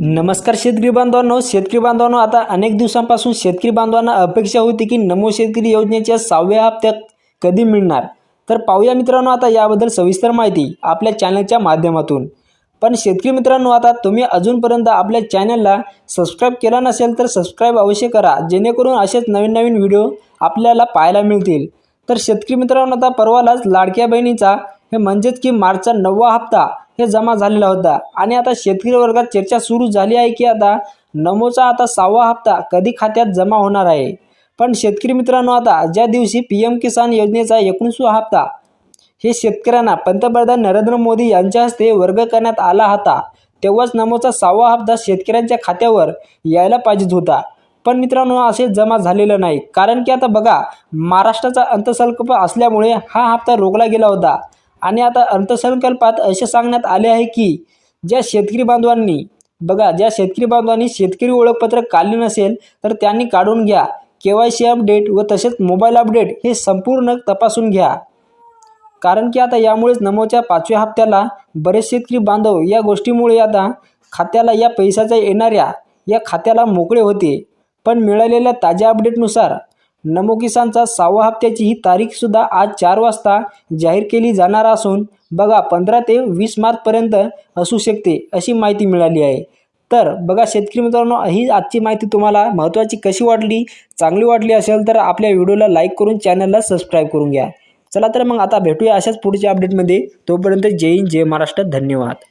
नमस्कार शेतकरी बांधवांनो शेतकरी बांधवांनो आता अनेक दिवसांपासून शेतकरी बांधवांना अपेक्षा होती की नमो शेतकरी योजनेच्या सहाव्या हप्त्यात कधी मिळणार? तर पाहूया मित्रांनो आता याबद्दल सविस्तर माहिती आपल्या चॅनलच्या माध्यमातून. पण शेतकरी मित्रांनो आता तुम्ही अजूनपर्यंत आपल्या चॅनलला सबस्क्राईब केला नसेल तर सबस्क्राईब अवश्य करा जेणेकरून असेच नवीन नवीन व्हिडिओ आपल्याला पाहायला मिळतील. तर शेतकरी मित्रांनो आता परवालाच लाडक्या बहिणीचा हे म्हणजेच की मार्चचा नववा हप्ता हे जमा झालेला होता. आणि आता शेतकरी वर्गात चर्चा सुरू झाली आहे की आता नमोचा आता सहावा हप्ता कधी खात्यात जमा होणार आहे? पण शेतकरी मित्रांनो आता ज्या दिवशी पी एम किसान योजनेचा एकोणीसवा हप्ता हे शेतकऱ्यांना पंतप्रधान नरेंद्र मोदी यांच्या हस्ते वर्ग करण्यात आला होता तेव्हाच नमोचा सहावा हप्ता शेतकऱ्यांच्या खात्यावर यायला पाहिजेच होता. पण मित्रांनो असे जमा झालेलं नाही. कारण की आता बघा महाराष्ट्राचा अंतसंकल्प असल्यामुळे हा हप्ता रोखला गेला होता. आणि आता अर्थसंकल्पात असे सांगण्यात आले आहे की ज्या शेतकरी बांधवांनी बघा ज्या शेतकरी बांधवांनी शेतकरी ओळखपत्र काढले नसेल तर त्यांनी काढून घ्या. के वाय सी अपडेट व तसेच मोबाईल अपडेट हे संपूर्ण तपासून घ्या. कारण की आता यामुळेच नमोच्या पाचव्या हप्त्याला बरेच शेतकरी बांधव या गोष्टीमुळे आता खात्याला या पैशाच्या येणाऱ्या या खात्याला मोकळे होते. पण मिळालेल्या ताज्या अपडेटनुसार नमो किसानचा सहावा हप्त्याची ही तारीखसुद्धा आज चार वाजता जाहीर केली जाणार असून बघा पंधरा ते वीस मार्चपर्यंत असू शकते अशी माहिती मिळाली आहे. तर बघा शेतकरी मित्रांनो ही आजची माहिती तुम्हाला महत्त्वाची कशी वाटली चांगली वाटली असेल तर आपल्या व्हिडिओला लाईक करून चॅनलला सबस्क्राईब करून घ्या. चला तर मग आता भेटूया अशाच पुढच्या अपडेटमध्ये तोपर्यंत जय हिंद जय महाराष्ट्र. धन्यवाद.